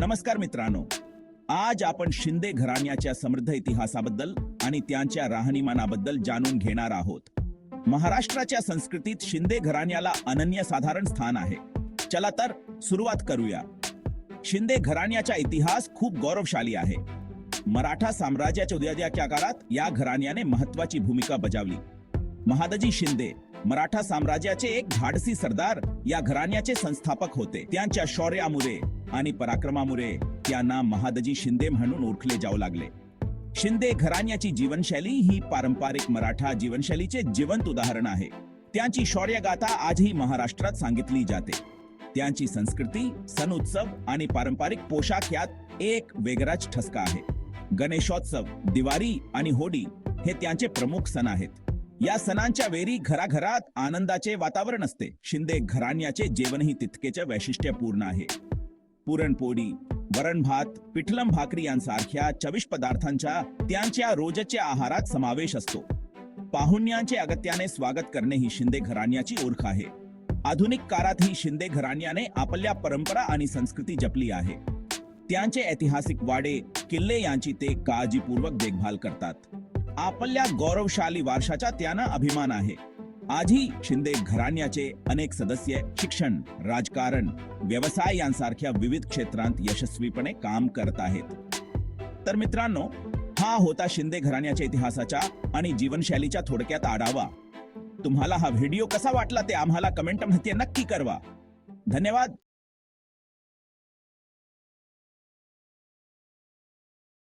नमस्कार मित्रांनो. आज आपण शिंदे घराण्याच्या समृद्ध इतिहासाबद्दल आणि त्यांच्या राहणीमानाबद्दल जाणून घेणार आहोत. महाराष्ट्राच्या संस्कृतीत शिंदे घराण्याला अनन्यसाधारण स्थान आहे. चला तर सुरुवात करूया. शिंदे घराण्याचा इतिहास खूप गौरवशाली आहे. मराठा साम्राज्याच्या उदयाच्या काळात या घराण्याने महत्वाची भूमिका बजावली. महादजी शिंदे मराठा साम्राज्याचे एक धाडसी सरदार या घराण्याचे संस्थापक होते. त्यांच्या शौर्यामुळे आणि पराक्रमामुळे त्यांना महादजी शिंदे म्हणून ओळखले जाऊ लागले. शिंदे घराण्याची जीवनशैली ही पारंपरिक मराठा जीवनशैलीचे जिवंत उदाहरण आहे. त्यांची शौर्यगाथा आजही महाराष्ट्रात सांगितली जाते. त्यांची संस्कृती सण उत्सव आणि पारंपरिक पोशाख यात एक वेगळाच ठसका आहे. गणेशोत्सव दिवाळी आणि होळी हे त्यांचे प्रमुख सण आहेत. या सणांच्या वेळी घराघरात आनंदाचे वातावरण असते. शिंदे घराण्याचे जेवणही तितकेच वैशिष्ट्यपूर्ण आहे. पुरणपोळी वरण भात पिठलम भाकरी यांसारख्या चविष्ट पदार्थांचा त्यांच्या रोजच्या आहारात समावेश असतो. पाहुण्यांचे अगत्याने स्वागत करणे ही शिंदे घराण्याची ओळख आहे. आधुनिक काळात ही शिंदे घराण्याने आपल्या परंपरा आणि संस्कृती जपली आहे. त्यांचे ऐतिहासिक वाडे किल्ले यांची ते काळजीपूर्वक देखभाल करतात. आपल्या गौरवशाली वारशाचा त्यांना अभिमान आहे. आजही शिंदे घराण्याचे अनेक सदस्य शिक्षण राजकारण व्यवसाय यांसारख्या विविध क्षेत्रांत यशस्वीपणे काम करत आहेत. तर मित्रांनो हा होता शिंदे घराण्याच्या इतिहासाचा आणि जीवनशैलीच्या थोडक्यात आढावा. तुम्हाला हा व्हिडिओ कसा वाटला ते आम्हाला कमेंटमध्ये नक्की करवा धन्यवाद.